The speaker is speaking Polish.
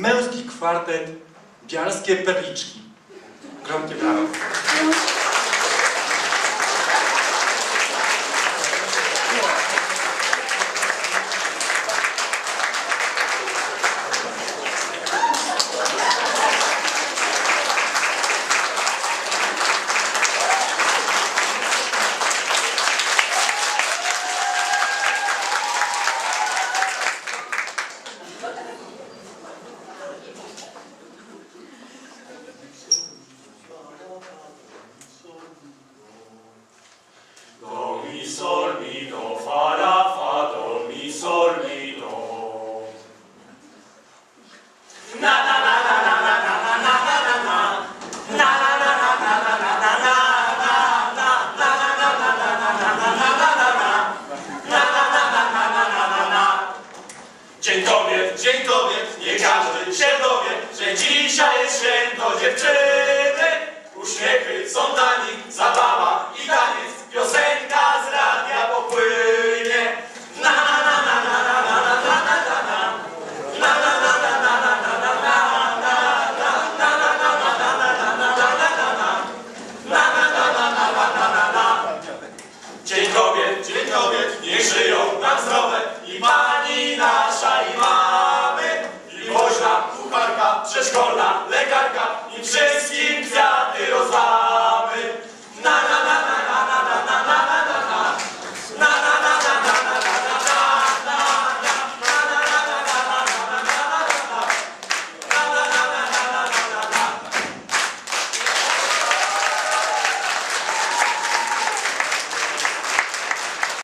Męski kwartet Bialskie Perliczki. Gromkie brawa. do, fa, la, fa, do, mi, sol, mi, do. Na, na, na, na, na, nie się że dzisiaj święto dziewczyny. Uśmiechy są tani, zabawa i tanie. niech żyją nam zdrowe.